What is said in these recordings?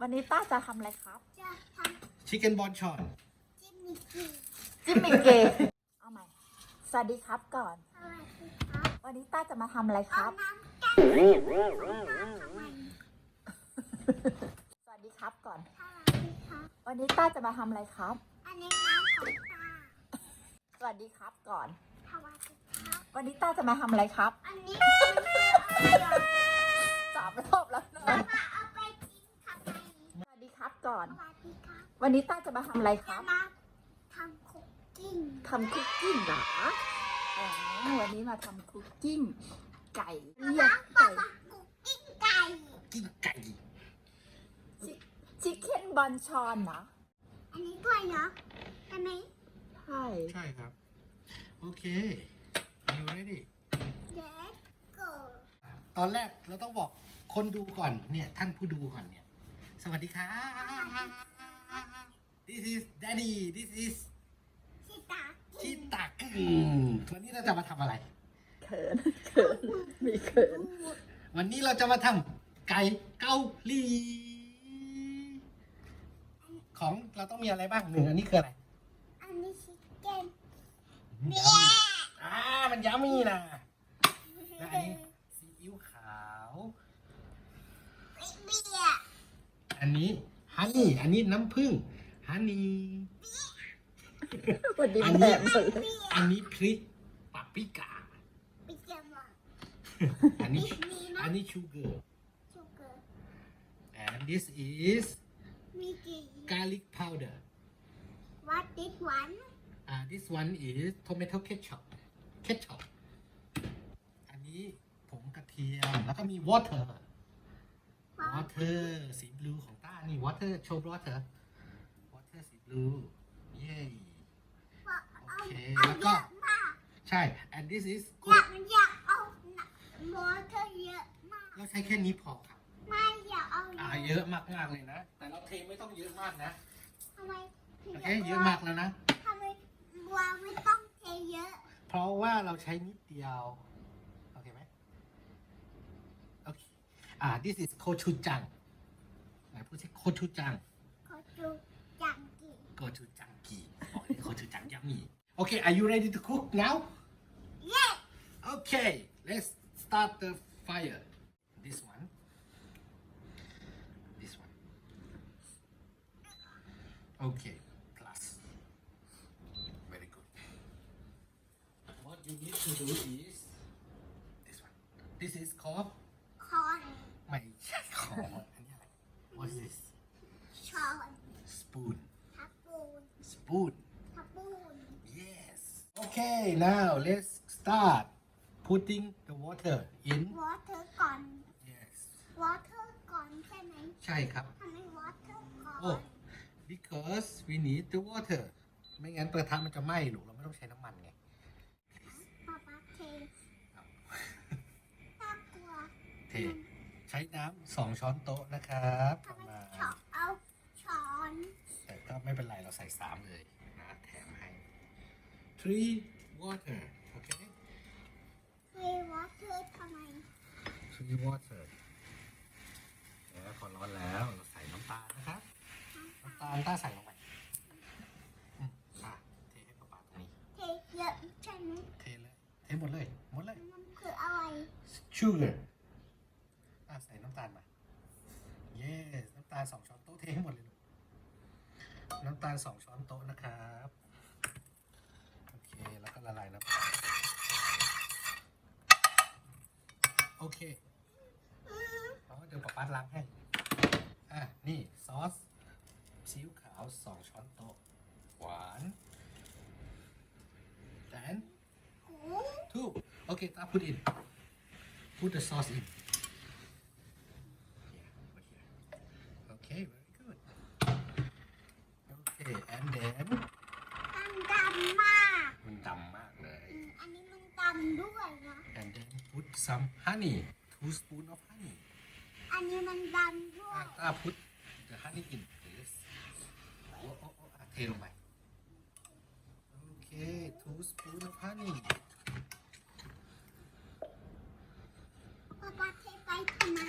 วันนี้ต้าจะทำอะไรครับจะทชิคเก้นบอลชอนำจิ้มมิกกี้จิมมิเกย์เอาใหม่สวัสดีครับก่อน สวัสดีครับวันนี้ต้าจะมาทำอะไรคเอารับ น้ำแก้วทำไมสวัสดีครับก่อน สวัสดีครับ วันนี้ต้าจะมาทำอะไรครับ อันนี้น้ำของตาสวัสดีครับก่อน สวัสดีครับ วันนี้ต้าจะมาทำอะไรครับอันนี้มันคืออะไรอะสามรอบแล้วนะจะ ก่อน สวัสดีครับวันนี้ต้าจะมาทำอะไรคจะรับมาทำคุกกิ้งทำคุกกิ้งเหรออ๋อวันนี้มาทำคุกกิ้งไก่เรียกมาไก่ทำคุกกิ้งไก่ กินไก่ชิคเก้นบอลชอนเหรออันนี้ด้วยเนาะใช่ไหมใช่ใช่ครับ โอเค you ready เด็กโกตอนแรกเราต้องบอกคนดูก่อนเนี่ย ท่านผู้ดูก่อนเนี่ย สวัสดีครับ this is daddy this is ชิตาชิตากุวันนี้เราจะมาทำอะไร เขินเขินมีเขินวันนี้เราจะมาทำไก่เกาหลีของเราต้องมีอะไรบ้างหนึ่งอันนี้คืออะไรอันนี้ชิคเก้นยามีอ่ามันยามีนะและอันนี้ซีอิ๊วขาว เบียร์ อั นนี้ฮันนี่อันนี้น้ำผึ้งฮันนี่วันนี้อันแบนี้บหมดเลยอันนี้พริกปาปริก้าปิจามาอันนี้มีนะอันนี้ชูเกอร์ ชูเกอร์ and this is มีกี่ garlic powder วัดติดหวานอ่า this one is tomato ketchup ketchup อันนี้ผงกระเทียมแล้วก็มี water วัด water สีบลูของ ต้านี่ water โชว์ water water สีบลูเย้เอาโอเคเอาแล้วเยก็อะมากใช่ and this is อยากอยากเอามอเตอร์เยอะมาก เราใช้แค่นี้พอครับ ไม่อยากเอาอ่าเยอะมากมากๆเลยนะ แต่เราเทไม่ต้องเยอะมากนะทำไมถึงโอเคเยอะมากแล้วนะทำไมบัวไม่ต้องเทเยอะ เพราะว่าเราใช้นิดเดียวโอเคไหมโอเคอ่า this is gochujang ไหนพูดสิ gochujang ขอดูจังกี่ gochujang กีบอกเลย gochujang yummy Okay are you ready to cook now เย้ Okay let's start the fire this one this one Okay plus very good what you need to do is this one this is called spoon ทับปูน spoon ทับปูน yes okay now let's start putting the water in วอเตอร์ก่อน yes วอเตอร์ก่อนใช่ไหมใช่ครับ ทำไมวอเตอร์ก่อน โอ้ because we need the water ไม่งั้นกระทะมันจะไหม้หนูเราไม่ต้องใช้น้ำมันไง ป๊าป๊าเทน่ากลัวเท ใช้น้ำสองช้อนโต๊ะนะครับปทำระไม มาณ ชอบเอาช้อน แต่ก็ ไม่เป็นไรเราใส่สามเลยนะแถมให้ three water โอเคเทวอเตอร์ทำไม three water แล้วพอร้อนแล้วเราใส่น้ำตาลนะครับน้ำตาลต้าใส่ลงไปอืมอะเทให้ป๊าป๊าตรงนี้ เทเยอะใช่ไหมเทเลย เทหมดเลย หมดเลย มันคืออะไร sugar อะใส่น้ำตาลมา yes น้ำตาลสองช้อนโต๊ะเทให้หมดเลยลูกน้ำตาล สองช้อนโต๊ะนะครับโอเคแล้วก็ละลายน้ำโอเคเอาเดี๋ยวป๊าป๊าล้างให้อะนี่ซอสซีอิ๊วขาวสองช้อนโต๊ะหวาน and หู two okay ตา put in put the sauce in yeah put here okay very good okay and then มันดำมาก มันดำมากเลย อืมอันนี้มันดำด้วยนะ and then put some honey two spoon of honey อันนี้มันดำด้วอะยตา put the honey in please โอ้โอ้โอ้อะเทลงไป okay two spoon of honey ป๊าป๊าเทไปทำไม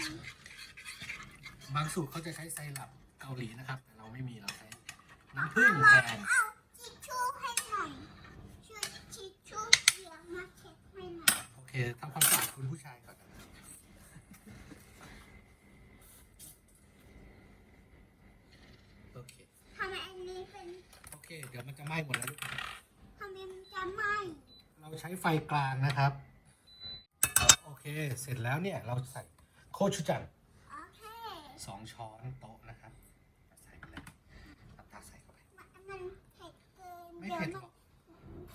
เบางสูตรเขาจะใช้ไซรัปเกาหลีนะครับ แต่เราไม่มีเราใช้น้ำผึ้งแทนเอาทิชชู่ให้หน่อยช่วยทิชชู่เสียงมาเช็ดให้หน่อยโอเคทำความสะอาดคุณผู้ชายก่อนนะโอเค ทำไมอันนี้เป็น โอเค เดี๋ยวมันจะไหม้หมดแล้วลูกทำไมมันจะไหม้เราใช้ไฟกลางนะครับ โอเค เสร็จแล้วเนี่ยเราใส่โคชูจังโอเคสองช้อนโต๊ะนะครับ ใส่ไปเลยน้ำตาลใส่เข้าไป มันมันเผ็ดเกินไม่เดี๋ยวเผ็ดหรมันอก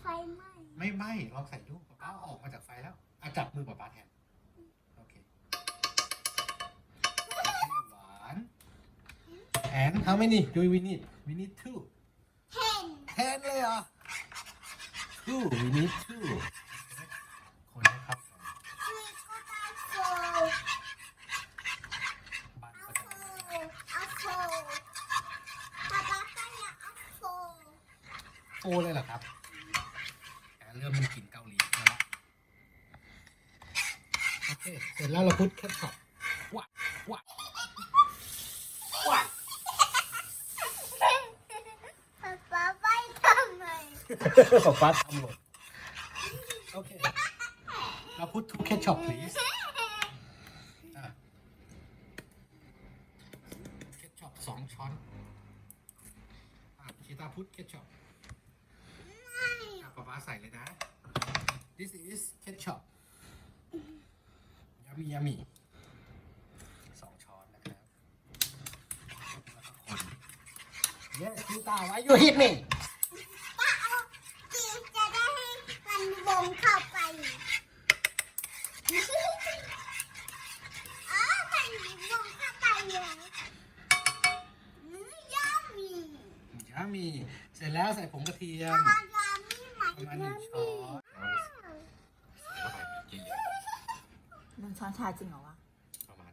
ไฟไหม้ไม่ไหม้ลองใส่ดูป๊าป้าเอาออกมาจากไฟแล้วอะจับมือป๊าป้าแทน โอเคโอเคหวาน and how many do we need we need two เห็น ten เลยเหรอ two we need two คนให้เข้ากันคุยก็ได้โฟบ้านเอาก็โฟจะเอาโฟป๊าป๊าก็อยากเอาโฟโฟเลยเหรอครับแหมเริ่มมีกลิ่นเกาหลีมาแล้วโอเค เสร็จแล้วเราพุทแคทช็อปว้าว้าว้า ป๊าป๊าไปทำไมป๊าป้าทำหมดโอเคเราพุททูแคทช็อป please เคทช็อปสองช้อนอะชิตาพุทเคทช็อปอะป๊าป๊าใส่เลยนะ this is ketchup yummy yummy สองช้อนนะครับ yes ชิตา why you hit me เอาจีจะได้ให้มันวงเข้าไปอ๋อมันวงเข้าไปเลยอืมยามี yummy เสร็จแล้วใส่ผงกระเทียมยามีไหมประมาณหยานึ่งช้มีอนเอาใส่เข้าไปเยอะหนึ่งช้อนชาจริงเหรอวะ ๆประมาณ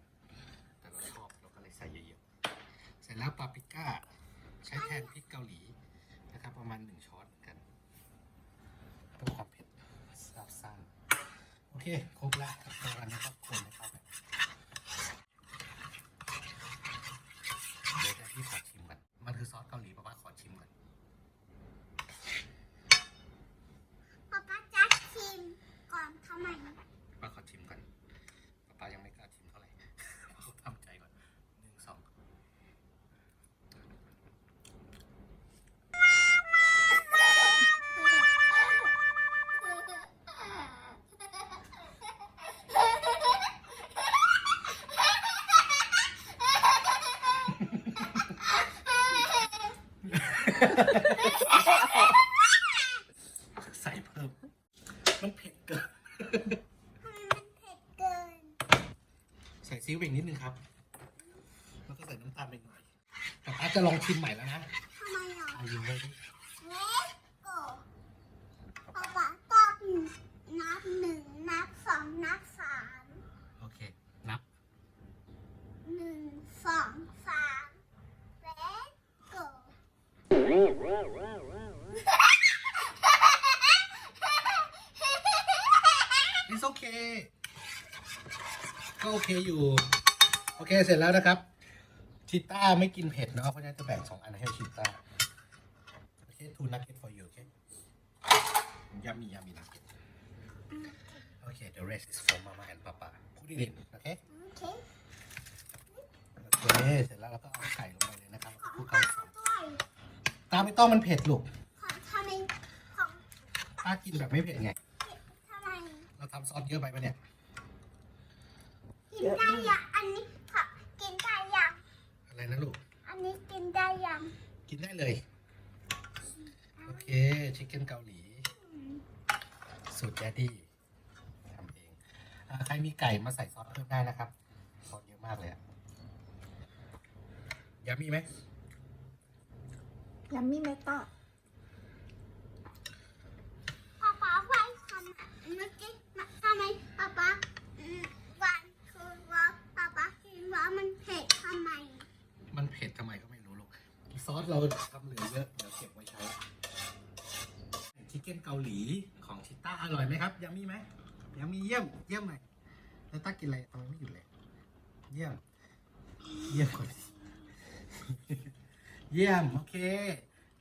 แต่เราชอบเราก็เลยใส่เยอะๆเสร็จแล้วปาปริก้า ใช้แทนพริกเกาหลีนะครับประมาณหนึ่งช้อนเหมือนกันเพื่อความเผ็ดซาบซ่านโอเคครบแล้วตอนนี้ก็คนให้เข้าไปเดี๋ยวจะพี่ขอชิมก่อนมันคือซอสเกาหลีป้าป้าขอชิมก่อน ป๊าป๊าจะชิมก่อนทำไม ป้าขอชิมก่อนป้าป้ายังไม่กล้าชิมเท่าไหร่ เขาทำใจก่อนหนึ่งสอง ใส่เพิ่ม มันเผ็ดเกินทำไมมันเผ็ดเกิน ใส่ซีอิ๊วไปอีกนิดนึงครับ แล้วก็ใส่น้ำตาลไปหน่อยแต่ป้าจะลองชิมใหม่แล้วนะทำไมอะเอายิงไว้ดิเลสโกป๊าป๊าต้องนับหนึ่งนับสองนับสามโอเค นับ หนึ่งสองสามเลสโก It's okay ก็โอ เคอยู่ โอเคเสร็จแล้วนะครับ ชิต้าไม่กินเผ็ดเนาะเพราะฉะนั้นจะแบ่งสองอันให้ชิต้าโอเค two nugget for you โอเค yummy yummy nugget โอเค the rest is for mama and papa put it in โอเคโอเคโอเคเสร็จแล้วเราก็เอาไก่ลงไปเลยนะครับของคลุกป้าเข้าก็ด้วยตามไม่ต้องมันเผ็ดลูกของทำไมของป้ากินแบบไม่เผ็ดไงทำไมเราทำซอสเยอะไปปะเนี่ย กินได้ยังอันนี้ค่ะกินได้ยังอะไรนะลูก อันนี้กินได้ยังกินได้เลย โอเค ชิคเก้นเกาหลี สูตรแดดดี้ทำเองอาใครมีไก่มาใส่ซอสเพิ่มได้นะครับซอสเยอะมากเลยอะยามีไหม ยัมมี่เมตาป๊าป๊าไว้ทำเมื่อกี้ทำไมป๊าป๊าอืมวันคือว่าป๊าป๊าคิดว่ามันเผ็ดทำไม มันเผ็ด ทำไมก็ไม่รู้ลูกซอสเราทำเหลือเยอะ เดี๋ยวเก็บไว้ใช้ ชิคเก้นเกาหลีของชิต้าอร่อยไหมครับยามีไหมยามีเยี่ยม เยี่ยมหน่อยแล้วต้ากินอะไรทำไมไม่หยุดเลย เยี่ยม เยี่ยมก่อนเยี่ยม โอเค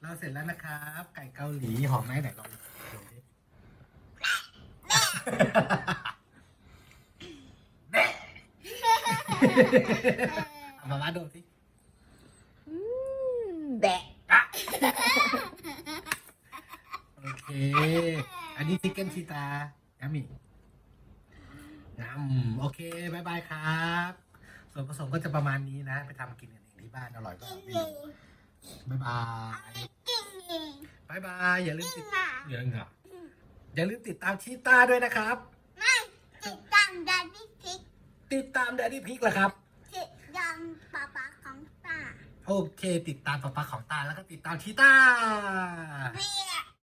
เราเสร็จแล้วนะครับ ไก่เกาหลีหอมไหมไหนลองดูดิม่เอามามาดูสิ แบะอะโอเค อันนี้ทิกเก้นชีตาแอมมี่งำโอเคบายบายครับ ส่วนผสมก็จะประมาณนี้นะ ไปทำกินกันเองที่บ้านอร่อยก็กินไม่เอรู้งบายบายกินเองบายบายอย่าลืมกิตินดอะอย่าลืมอะอย่าลืมติดตามชีตาด้วยนะครับไม่ติดตามดันนี่พิกติดตามแดดดี้พิกเหรอครับ ติดตามป๊าป๊าของตา โอเค ติดตามป๊าป๊าของตาแล้วก็ติดตามทีตาเบีย